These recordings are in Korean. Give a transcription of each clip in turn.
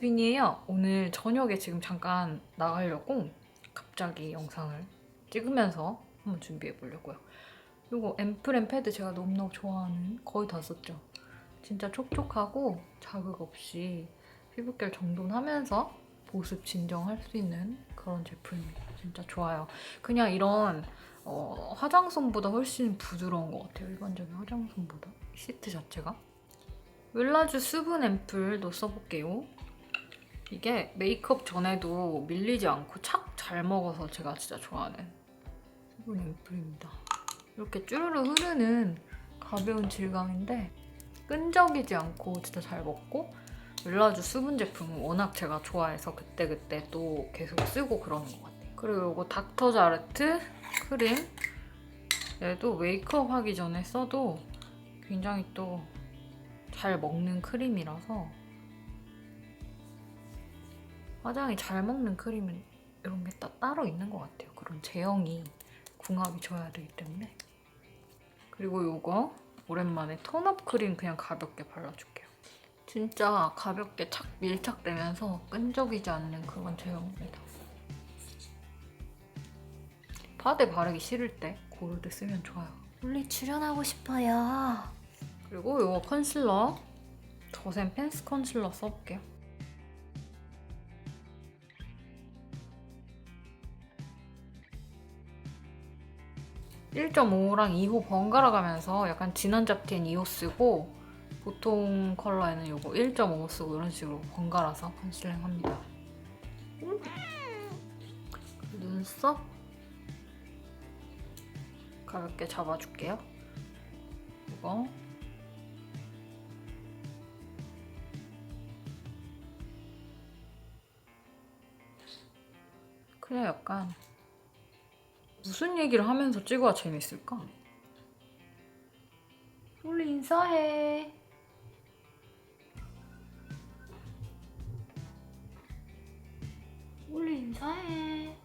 빈이에요. 오늘 저녁에 지금 잠깐 나가려고 갑자기 영상을 찍으면서 한번 준비해 보려고요. 이거 앰플앤 패드 제가 너무너무 좋아하는 거의 다 썼죠. 진짜 촉촉하고 자극 없이 피부결 정돈하면서 보습 진정할 수 있는 그런 제품입니다. 진짜 좋아요. 그냥 이런 어, 화장솜보다 훨씬 부드러운 것 같아요. 일반적인 화장솜보다 시트 자체가. 웰라쥬 수분 앰플도 써볼게요. 이게 메이크업 전에도 밀리지 않고 착 잘 먹어서 제가 진짜 좋아하는 수분 앰플입니다. 이렇게 쭈르르 흐르는 가벼운 질감인데 끈적이지 않고 진짜 잘 먹고 웰라쥬 수분 제품은 워낙 제가 좋아해서 그때그때 또 계속 쓰고 그러는 것 같아요. 그리고 이거 닥터자르트 크림 얘도 메이크업 하기 전에 써도 굉장히 또 잘 먹는 크림이라서 화장이 잘 먹는 크림은 이런 게 따, 따로 있는 것 같아요. 그런 제형이 궁합이 좋아야 되기 때문에 그리고 이거 오랜만에 톤업 크림 그냥 가볍게 발라줄게요. 진짜 가볍게 착 밀착되면서 끈적이지 않는 그런 제형입니다. 파데 바르기 싫을 때 고를 때 쓰면 좋아요. 원래 출연하고 싶어요. 그리고 이거 컨실러 더샘 펜스 컨실러 써볼게요. 1.5랑 2호 번갈아 가면서 약간 진한 잡티엔 2호 쓰고 보통 컬러에는 이거 1.5 쓰고 이런 식으로 번갈아서 컨실링 합니다. 눈썹 가볍게 잡아줄게요. 이거 그냥 약간 무슨 얘기를 하면서 찍어야 재밌을까? 우리 인사해. 원래 인사해.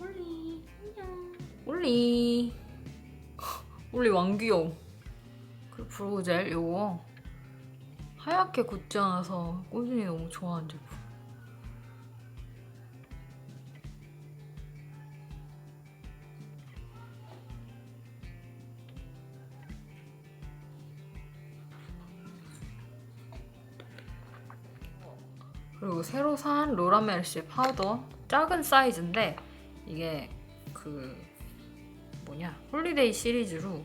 원리 안녕. 올리. 올리 왕귀여움. 그리고 브로우젤 요거 하얗게 굳지 않아서 꾸준히 너무 좋아하는 제품. 그리고 새로 산 로라멜시 파우더 작은 사이즈인데 이게 그 뭐냐 홀리데이 시리즈로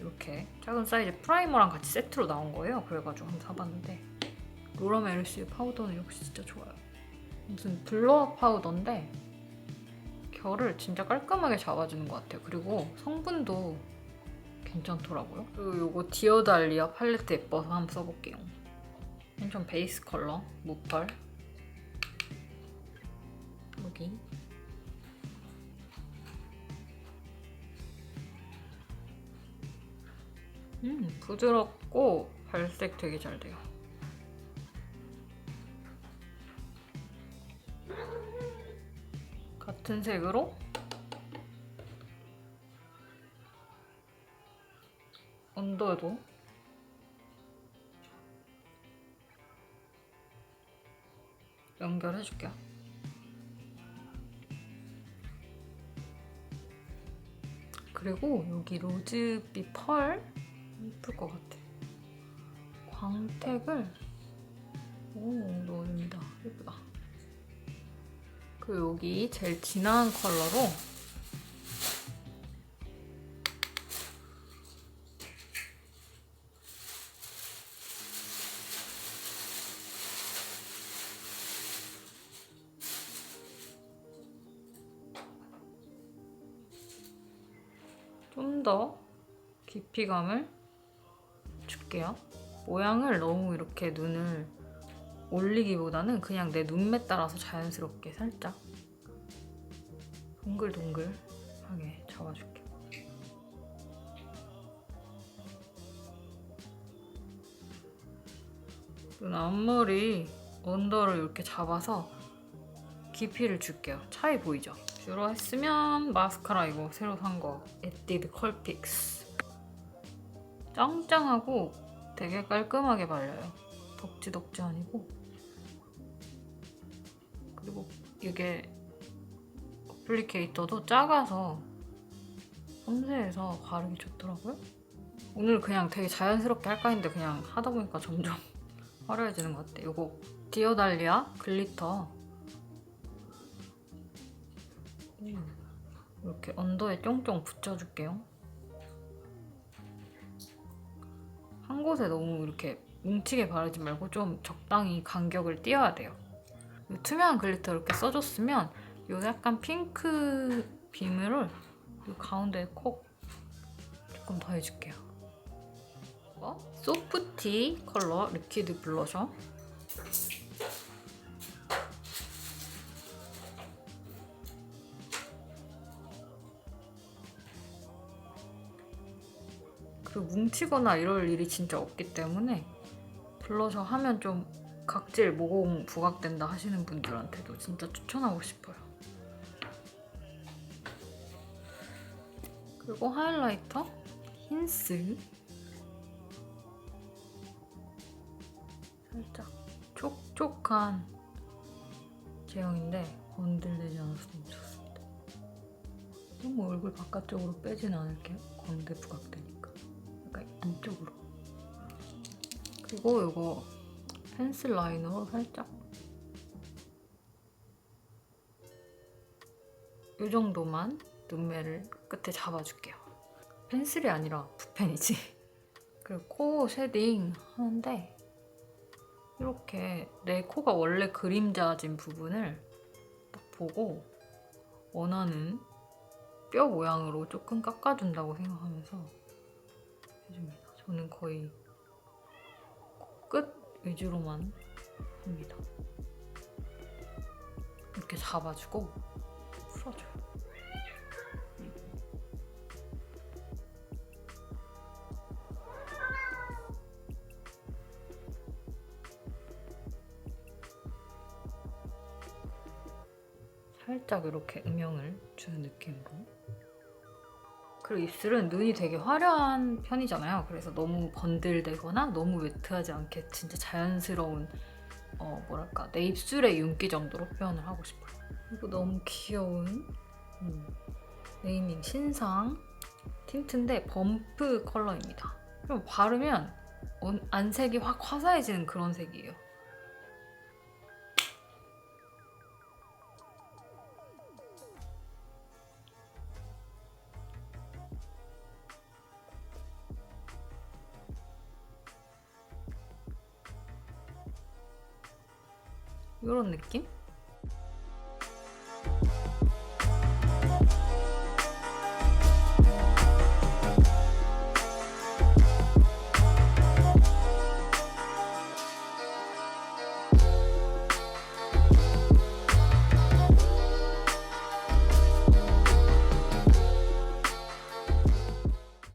이렇게 작은 사이즈 프라이머랑 같이 세트로 나온 거예요. 그래가지고 한번 사봤는데 로라메르시 파우더는 역시 진짜 좋아요. 무슨 블러업 파우더인데 결을 진짜 깔끔하게 잡아주는 것 같아요. 그리고 성분도 괜찮더라고요. 그리고 이거 디어달리아 팔레트 예뻐서 한번 써볼게요. 좀 베이스 컬러? 무펄? 여기? 음, 부드럽고 발색 되게 잘 돼요. 같은 색으로? 언더도 연결해 줄게요. 그리고 여기 로즈빛 펄 예쁠 것 같아. 광택을 오 넣어줍니다. 예쁘다. 그리고 여기 제일 진한 컬러로 좀더 깊이감을 줄게요. 모양을 너무 이렇게 눈을 올리기보다는 그냥 내 눈매 따라서 자연스럽게 살짝 동글동글하게 잡아줄게요. 눈 앞머리 언더를 이렇게 잡아서 깊이를 줄게요. 차이 보이죠? 주로 했으면 마스카라 이거 새로 산 거 에뛰드 컬픽스 짱짱하고 되게 깔끔하게 발려요. 덕지덕지 아니고 그리고 이게 어플리케이터도 작아서 섬세해서 바르기 좋더라고요. 오늘 그냥 되게 자연스럽게 할까 했는데 그냥 하다 보니까 점점 화려해지는 것 같아. 이거 디어달리아 글리터 이렇게 언더에 쫑쫑 붙여줄게요. 한 곳에 너무 이렇게 뭉치게 바르지 말고 좀 적당히 간격을 띄어야 돼요. 이 투명한 글리터 이렇게 써줬으면 이 약간 핑크 비물을 이 가운데에 콕 조금 더 해줄게요. 어? 소프티 컬러 리퀴드 블러셔 뭉치거나 이럴 일이 진짜 없기 때문에 블러셔 하면 좀 각질 모공 부각된다 하시는 분들한테도 진짜 추천하고 싶어요. 그리고 하이라이터 힌스 살짝 촉촉한 제형인데 건들대지 않았으면 좋습니다. 너무 얼굴 바깥쪽으로 빼진 않을게요. 광대 부각되니 까. 약간 안쪽으로. 그리고 이거 펜슬 라이너로 살짝 이 정도만 눈매를 끝에 잡아줄게요. 펜슬이 아니라 붓펜이지. 그리고 코 쉐딩 하는데 이렇게 내 코가 원래 그림자진 부분을 딱 보고 원하는 뼈 모양으로 조금 깎아준다고 생각하면서 해줍니다. 저는 거의 끝 위주로만 합니다. 이렇게 잡아주고 풀어줘요. 살짝 이렇게 음영을 주는 느낌으로. 그리고 입술은 눈이 되게 화려한 편이잖아요. 그래서 너무 번들대거나 너무 웨트하지 않게 진짜 자연스러운 어 뭐랄까 내 입술의 윤기 정도로 표현을 하고 싶어요. 그리고 너무 귀여운 음, 네이밍 신상 틴트인데 범프 컬러입니다. 그럼 바르면 온- 안색이 확 화사해지는 그런 색이에요. 이런 느낌?